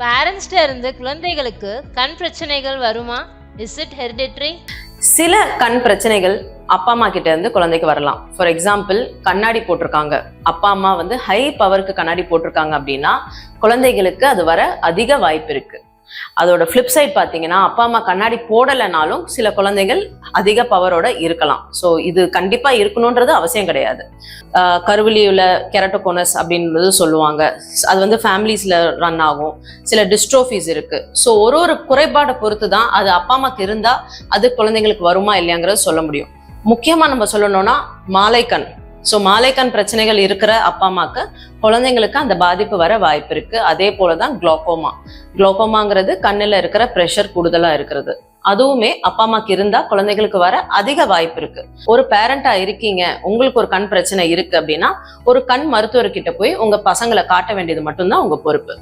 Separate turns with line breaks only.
பேரண்ட்ஸ்ட இருந்து குழந்தைகளுக்கு கண் பிரச்சனைகள் வருமா? இஸ் இட் ஹெரிடிட்ரி
சில கண் பிரச்சனைகள் அப்பா அம்மா கிட்ட இருந்து குழந்தைக்கு வரலாம். ஃபார் எக்ஸாம்பிள் கண்ணாடி போட்டிருக்காங்க. அப்பா அம்மா வந்து ஹை பவருக்கு கண்ணாடி போட்டிருக்காங்க அப்படின்னா குழந்தைகளுக்கு அது வர அதிக வாய்ப்பு இருக்கு. அதோட ஃப்ளிப் சைட் பார்த்தீங்கன்னா அப்பா அம்மா கண்ணாடி போடலைனாலும் சில குழந்தைகள் அதிக பவரோட இருக்கலாம். ஸோ இது கண்டிப்பாக இருக்கணுன்றது அவசியம் கிடையாது. ஆஹ் கருவிலியுள்ள கெரட்டோகோனஸ் அப்படின்றது சொல்லுவாங்க. அது வந்து ஃபேமிலிஸ்ல ரன் ஆகும். சில டிஸ்ட்ரோஃபிஸ் இருக்கு. ஸோ ஒரு ஒரு குறைபாடை பொறுத்து தான் அது அப்பா அம்மாக்கு இருந்தால் அது குழந்தைங்களுக்கு வருமா இல்லையாங்கிறத சொல்ல முடியும். முக்கியமா நம்ம சொல்லணும்னா மாலைக்கண். ஸோ மாலைக்கான் பிரச்சனைகள் இருக்கிற அப்பா அம்மாக்கு குழந்தைங்களுக்கு அந்த பாதிப்பு வர வாய்ப்பு இருக்கு. அதே போலதான் குளோக்கோமா குளோக்கோமாங்கிறது கண்ணுல இருக்கிற ப்ரெஷர் கூடுதலா இருக்கிறது. அதுவுமே அப்பா அம்மாக்கு இருந்தா குழந்தைகளுக்கு வர அதிக வாய்ப்பு இருக்கு. ஒரு பேரண்டா இருக்கீங்க உங்களுக்கு ஒரு கண் பிரச்சனை இருக்கு அப்படின்னா ஒரு கண் மருத்துவர்கிட்ட போய் உங்க பசங்களை காட்ட வேண்டியது மட்டும்தான் உங்க பொறுப்பு.